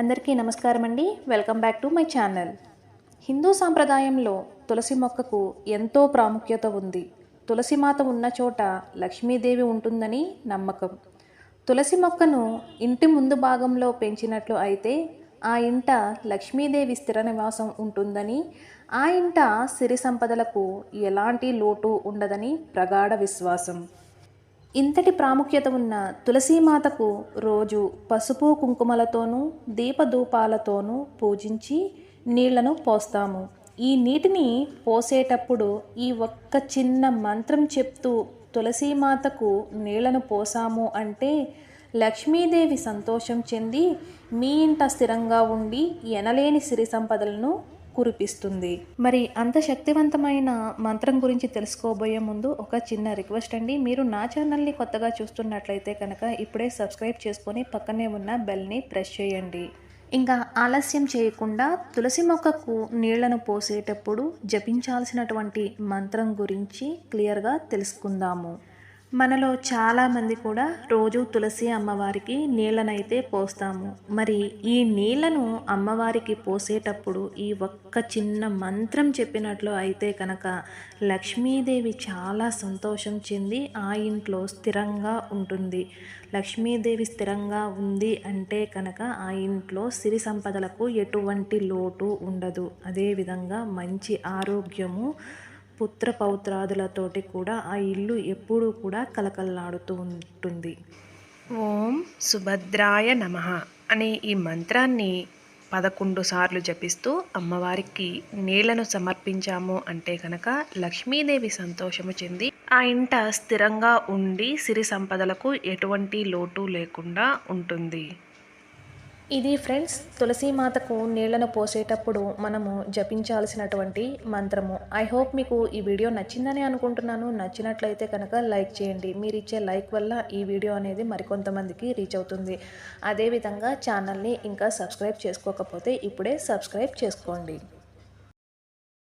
అందరికీ నమస్కారం అండి. Welcome back to my channel. Hindu సాంప్రదాయంలో తులసి మొక్కకు ఎంతో ప్రాముఖ్యత ఉంది. తులసి మాత ఉన్న చోట లక్ష్మీదేవి ఉంటుందని నమ్మకం. తులసి మొక్కను ఇంటి ముందు భాగంలో పెంచినట్లు అయితే ఆ ఇంట లక్ష్మీదేవి స్థిర నివాసం ఉంటుందని ఆ ఇంట సిరి సంపదలకు ఎలాంటి లోటు ఉండదని ప్రగాఢ విశ్వాసం. ఇంతటి ప్రాముఖ్యత ఉన్న తులసీమాతకు రోజు పసుపు కుంకుమలతోనూ దీపధూపాలతోనూ పూజించి నీళ్ళను పోస్తాము. ఈ నీటిని పోసేటప్పుడు ఈ ఒక్క చిన్న మంత్రం చెప్తూ తులసీమాతకు నీళ్ళను పోసాము అంటే లక్ష్మీదేవి సంతోషం చెంది మీ ఇంట స్థిరంగా ఉండి ఎనలేని సిరి సంపదలను కురిపిస్తుంది. మరి అంత శక్తివంతమైన మంత్రం గురించి తెలుసుకోబోయే ముందు ఒక చిన్న రిక్వెస్ట్ అండి. మీరు నా ఛానల్ని కొత్తగా చూస్తున్నట్లయితే కనుక ఇప్పుడే సబ్స్క్రైబ్ చేసుకొని పక్కనే ఉన్న బెల్ని ప్రెస్ చేయండి. ఇంకా ఆలస్యం చేయకుండా తులసి మొక్కకు నీళ్ళను పోసేటప్పుడు జపించాల్సినటువంటి మంత్రం గురించి క్లియర్గా తెలుసుకుందాము. మనలో చాలామంది కూడా రోజు తులసి అమ్మవారికి నీళ్ళనైతే పోస్తాము. మరి ఈ నీళ్ళను అమ్మవారికి పోసేటప్పుడు ఈ ఒక్క చిన్న మంత్రం చెప్పినట్లు అయితే కనుక లక్ష్మీదేవి చాలా సంతోషం చెంది ఆ ఇంట్లో స్థిరంగా ఉంటుంది. లక్ష్మీదేవి స్థిరంగా ఉంది అంటే కనుక ఆ ఇంట్లో సిరి సంపదలకు ఎటువంటి లోటు ఉండదు. అదేవిధంగా మంచి ఆరోగ్యము పుత్ర పౌత్రాదులతోటి కూడా ఆ ఇల్లు ఎప్పుడూ కూడా కలకల్లాడుతూ ఉంటుంది. ఓం సుభద్రాయ నమ అనే ఈ మంత్రాన్ని పదకొండు సార్లు జపిస్తూ అమ్మవారికి నీళ్ళను సమర్పించాము అంటే కనుక లక్ష్మీదేవి సంతోషము చెంది ఆ ఇంట స్థిరంగా ఉండి సిరి సంపదలకు ఎటువంటి లోటు లేకుండా ఉంటుంది. ఇది ఫ్రెండ్స్ తులసీమాతకు నీళ్ళను పోసేటప్పుడు మనము జపించాల్సినటువంటి మంత్రము. ఐ హోప్ మీకు ఈ వీడియో నచ్చిందని అనుకుంటున్నాను. నచ్చినట్లయితే కనుక లైక్ చేయండి. మీరు ఇచ్చే లైక్ వల్ల ఈ వీడియో అనేది మరికొంతమందికి రీచ్ అవుతుంది. అదేవిధంగా ఛానల్ని ఇంకా సబ్స్క్రైబ్ చేసుకోకపోతే ఇప్పుడే సబ్స్క్రైబ్ చేసుకోండి.